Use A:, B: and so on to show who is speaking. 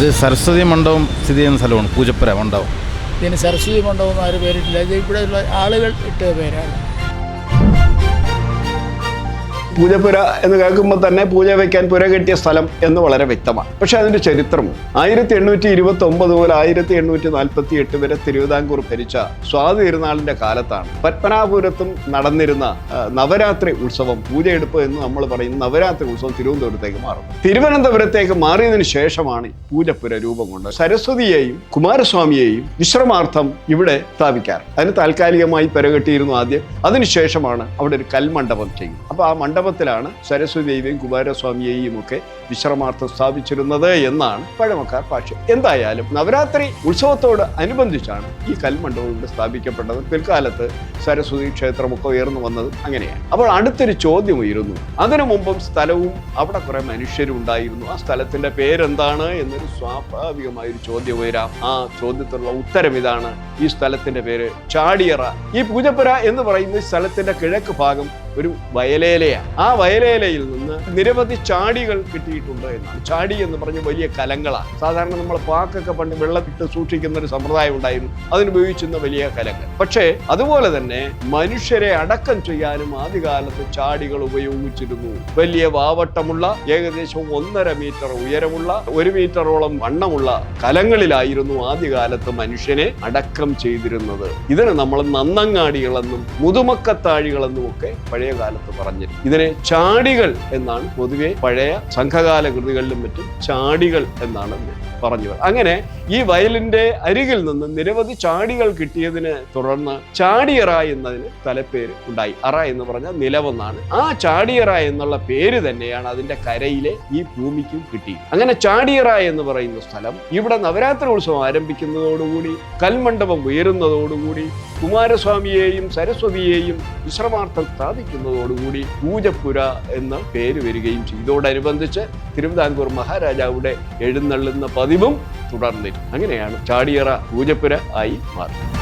A: ഇത് സരസ്വതി മണ്ഡപം സ്ഥിതി ചെയ്യുന്ന സ്ഥലമാണ് പൂജപ്പുര മണ്ഡപം.
B: ഇതിന് സരസ്വതി മണ്ഡപം ആരും പേരിട്ടില്ല. ഇത് ഇവിടെയുള്ള ആളുകൾ ഇട്ട പേരാണ്.
C: പൂജപ്പുര എന്ന് കേൾക്കുമ്പോൾ തന്നെ പൂജ വയ്ക്കാൻ പുര കെട്ടിയ സ്ഥലം എന്ന് വളരെ വ്യക്തമാണ്. പക്ഷെ അതിന്റെ ചരിത്രം ആയിരത്തി എണ്ണൂറ്റി ഇരുപത്തി ഒമ്പത് മുതൽ ആയിരത്തി എണ്ണൂറ്റി നാൽപ്പത്തി എട്ട് വരെ തിരുവിതാംകൂർ ഭരിച്ച സ്വാതി തിരുനാളിന്റെ കാലത്താണ് പത്മനാപുരത്തും നടന്നിരുന്ന നവരാത്രി ഉത്സവം പൂജയെടുപ്പ് എന്ന് നമ്മൾ പറയുന്ന നവരാത്രി ഉത്സവം തിരുവനന്തപുരത്തേക്ക് മാറും തിരുവനന്തപുരത്തേക്ക് മാറിയതിനു ശേഷമാണ് പൂജപ്പുര രൂപം കൊണ്ട് സരസ്വതിയെയും കുമാരസ്വാമിയെയും വിശ്രമാർത്ഥം ഇവിടെ സ്ഥാപിക്കാറ്. അതിന് താൽക്കാലികമായി പെരകെട്ടിയിരുന്നു ആദ്യം. അതിനുശേഷമാണ് അവിടെ ഒരു കൽമണ്ഡപം ചെയ്യുന്നത്. അപ്പോൾ ആ മണ്ഡപത്തിലാണ് സരസ്വതിയെയും കുമാരസ്വാമിയെയും ഒക്കെ വിശ്രമാർത്ഥം സ്ഥാപിച്ചിരുന്നത് എന്നാണ് പഴമക്കാർ ഭാഷ്യം. എന്തായാലും നവരാത്രി ഉത്സവത്തോട് അനുബന്ധിച്ചാണ് ഈ കൽമണ്ഡപം ഇവിടെ സ്ഥാപിക്കപ്പെട്ടത്. പിൽക്കാലത്ത് സരസ്വതി ക്ഷേത്രമൊക്കെ ഉയർന്നു വന്നത് അങ്ങനെയാണ്. അപ്പോൾ അടുത്തൊരു ചോദ്യം ഉയരുന്നു. അതിനു മുമ്പും സ്ഥലവും അവിടെ കുറെ മനുഷ്യരും ഉണ്ടായിരുന്നു ആ സ്ഥലത്തിന്റെ പേരെന്താണ് എന്നൊരു സ്വാഭാവികമായൊരു ചോദ്യം ഉയരാം. ആ ചോദ്യത്തിനുള്ള ഉത്തരം ഇതാണ്. ഈ സ്ഥലത്തിന്റെ പേര് ചാടിയറ. ഈ പൂജപ്പുര എന്ന് പറയുന്ന സ്ഥലത്തിന്റെ കിഴക്ക് ഭാഗം ഒരു വയലേലയാണ്. ആ വയലേലയിൽ നിന്ന് നിരവധി ചാടികൾ കിട്ടിയിട്ടുണ്ട് എന്നാണ്. ചാടി എന്ന് പറഞ്ഞ വലിയ കലങ്ങളാണ്. സാധാരണ നമ്മൾ പാക്കൊക്കെ പണ്ട് വെള്ളത്തിട്ട് സൂക്ഷിക്കുന്ന ഒരു സമ്പ്രദായം ഉണ്ടായിരുന്നു. അതിനുപയോഗിച്ചിരുന്ന വലിയ കലങ്ങൾ. പക്ഷേ അതുപോലെ തന്നെ മനുഷ്യരെ അടക്കം ചെയ്യാനും ആദ്യകാലത്ത് ചാടികൾ ഉപയോഗിച്ചിരുന്നു. വലിയ വാവട്ടമുള്ള ഏകദേശം ഒന്നര മീറ്റർ ഉയരമുള്ള ഒരു മീറ്ററോളം വണ്ണമുള്ള കലങ്ങളിലായിരുന്നു ആദ്യകാലത്ത് മനുഷ്യനെ അടക്കം ചെയ്തിരുന്നത്. ഇതിന് നമ്മൾ നന്നങ്ങാടികളെന്നും മുതുമക്കത്താഴികളെന്നും ഒക്കെ പഴയ കാലത്ത് പറഞ്ഞിരുന്നു. ഇതിനെ ചാടികൾ എന്നാണ് പൊതുവെ പഴയ സംഘകാല കൃതികളിലും മറ്റും ചാടികൾ എന്നാണ് പറഞ്ഞു വരുന്നത്. അങ്ങനെ ഈ വയലിന്റെ അരികിൽ നിന്ന് നിരവധി ചാടികൾ കിട്ടിയതിനെ തുടർന്ന് ചാടിയറ എന്നതിന് തലപ്പേര് ഉണ്ടായി. അറ എന്ന് പറഞ്ഞാൽ നിലവെന്നാണ്. ആ ചാടിയറ എന്നുള്ള പേര് തന്നെയാണ് അതിന്റെ കരയിലെ ഈ ഭൂമിക്കും കിട്ടി. അങ്ങനെ ചാടിയറ എന്ന് പറയുന്ന സ്ഥലം ഇവിടെ നവരാത്രി ഉത്സവം ആരംഭിക്കുന്നതോടുകൂടി കൽമണ്ഡപം ഉയരുന്നതോടുകൂടി കുമാരസ്വാമിയെയും സരസ്വതിയെയും വിശ്രമാർത്ഥം സ്ഥാപിക്കുന്നതോടുകൂടി പൂജപ്പുര എന്ന പേര് വരികയും ചെയ്തു. ഇതോടനുബന്ധിച്ച് തിരുവിതാംകൂർ മഹാരാജാവുടെ എഴുന്നള്ളുന്ന പതിവും തുടർന്നിരുന്നു അങ്ങനെയാണ് ചാടിയറ പൂജപ്പുര ആയി മാറി